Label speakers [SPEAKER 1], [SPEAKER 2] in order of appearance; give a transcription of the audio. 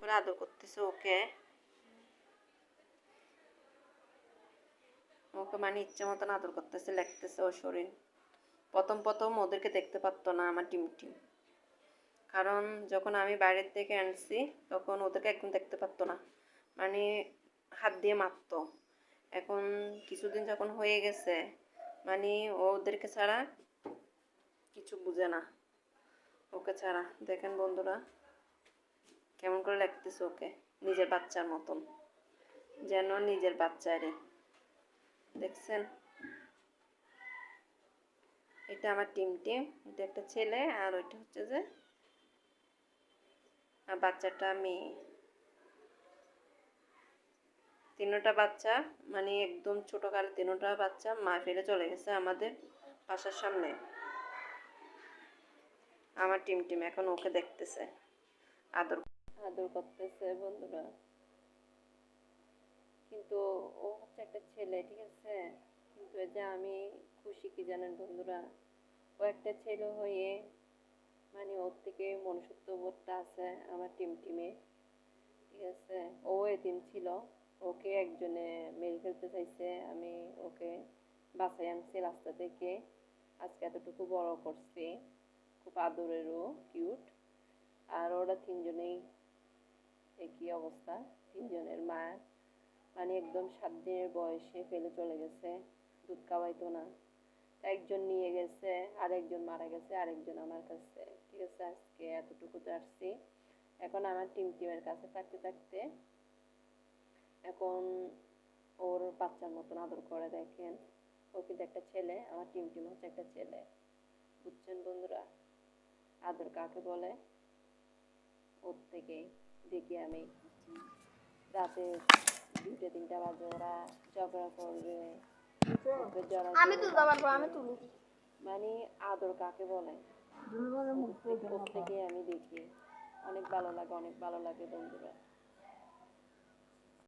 [SPEAKER 1] করে আদর করতেছে ওকে। ওকে মানে ইচ্ছে মতন আদর করতেছে, লেখতেছে ও শরীর। প্রথম প্রথম ওদেরকে দেখতে পারতো না আমার টিম টিম। কারণ যখন আমি বাইরের থেকে আনছি, তখন ওদেরকে একদম দেখতে পারতো না। মানে হাত দিয়ে মারতো। এখন কিছুদিন যখন হয়ে গেছে মানে ওদেরকে ছাড়া কিছু বুঝে না। ওকে ছাড়া। দেখেন বন্ধুরা। কেমন করে লাগতেছে ওকে? নিজের বাচ্চার মতন। যেন নিজের বাচ্চারে। দেখছেন? এটা আমার টিম টিম এটা একটা ছেলে, আর ওইটা হচ্ছে যে বাচ্চাটা মেয়ে। তিনোটা বাচ্চা মানে একদম ছোট কালে তিনোটা বাচ্চা মা ফেলে চলে গেছে আমাদের বাসার সামনে। আমার টিম টিম এখন ওকে দেখতেছে। আদর আদর করতেছে বন্ধুরা। কিন্তু ও হচ্ছে একটা ছেলে, ঠিক আছে? কিন্তু যে আমি খুশি কি জানেন বন্ধুরা? ও একটা ছেলে হয়ে মানে ওর থেকে মনুষ্যত্ব বোধটা আছে আমার টিম টিমে ঠিক আছে? ও এদিন ছিল। ওকে একজনে মেরে ফেলতে চাইছে। আমি ওকে বাসায় আনছি রাস্তা থেকে। আজকে এতটুকু বড় করছি। খুব আদরেরও কিউট আর ওরা তিনজনেই অবস্থা। তিনজনের মা মানে একদম সাত দিনের বয়সে ফেলে চলে গেছে, দুধ খাওয়াইতো না। একজন নিয়ে গেছে, আরেকজন মারা গেছে, আরেকজন আমার কাছে। ঠিক আছে, আজকে এতটুকুতে আসছি। এখন আমার টিম টিমের কাছে থাকতে থাকতে এখন ওর বাচ্চার মতন আদর করে দেখেন। ও কিন্তু একটা ছেলে, আমার টিম টিম হচ্ছে একটা ছেলে। বুঝছেন বন্ধুরা? আদর কাকে বলে? ওর থেকে দেখি আমি। রাতে দুটো তিনটা বাজে ওরা ঝগড়া করবে জড়াজড়ি
[SPEAKER 2] আমি তুলতে পারব আমি তুলি
[SPEAKER 1] মানে আদর কাকে বলে? প্রত্যেকে থেকে আমি দেখি। অনেক ভালো লাগে অনেক ভালো লাগে বন্ধুরা।